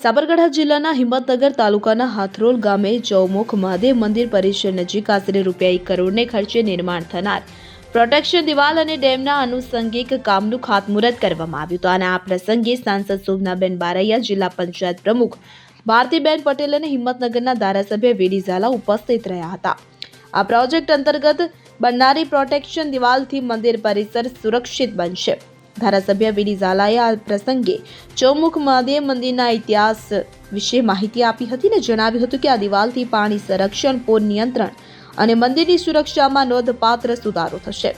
સાબરકાંઠા જિલ્લાના હિંમતનગર તાલુકાના હાથરોલ ગામે ચૌમુખ મહાદેવ મંદિર પરિસર નજીક આશરે રૂપિયા એક કરોડને ખર્ચે નિર્માણ થનાર પ્રોટેક્શન દિવાલ અને ડેમના આનુષંગિક કામનું ખાતમુહૂર્ત કરવામાં આવ્યું હતું. અને આ પ્રસંગે સાંસદ શોભનાબેન બારૈયા, જિલ્લા પંચાયત પ્રમુખ ભારતીબેન પટેલ અને હિંમતનગરના ધારાસભ્ય વીડી ઝાલા ઉપસ્થિત રહ્યા હતા. આ પ્રોજેક્ટ અંતર્ગત બનનારી પ્રોટેક્શન દિવાલથી મંદિર પરિસર સુરક્ષિત બનશે. ધારાસભ્ય વીડી ઝાલાએ આ પ્રસંગે ચૌમુખ મહાદેવ મંદિરના ઇતિહાસ વિશે માહિતી આપી હતી અને જણાવ્યું હતું કે આ દિવાલથી પાણી સંરક્ષણ, પૂર નિયંત્રણ અને મંદિરની સુરક્ષામાં નોંધપાત્ર સુધારો થશે.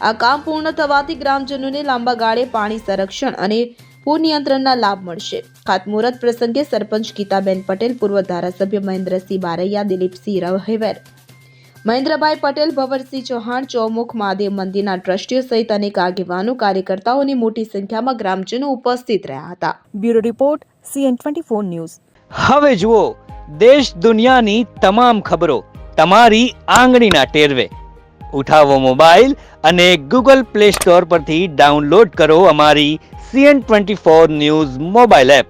આ કામ પૂર્ણ થવાથી ગ્રામજનોને લાંબા ગાળે પાણી સંરક્ષણ અને પૂર નિયંત્રણના લાભ મળશે. ખાતમુહૂર્ત પ્રસંગે સરપંચ ગીતાબેન પટેલ, પૂર્વ ધારાસભ્ય મહેન્દ્રસિંહ બારૈયા, દિલીપસિંહ રહેવેર મહેન્દ્રભાઈ પટેલ ભવરસિંહ ચૌહાણ ચોમુખ મહાદેવ મંદિરના ટ્રસ્ટીઓ સહિત અનેક આગેવાનો કાર્યકર્તાઓની મોટી સંખ્યામાં ગ્રામજનો ઉપસ્થિત રહ્યા હતા. Bureau report CN twenty four news. હવે જુઓ દેશ દુનિયાની તમામ ખબરો તમારી આંગળીના ટેરવે. ઉઠાવો મોબાઈલ અને ગૂગલ પ્લે સ્ટોર પરથી ડાઉનલોડ કરો અમારી CN twenty four news mobile app.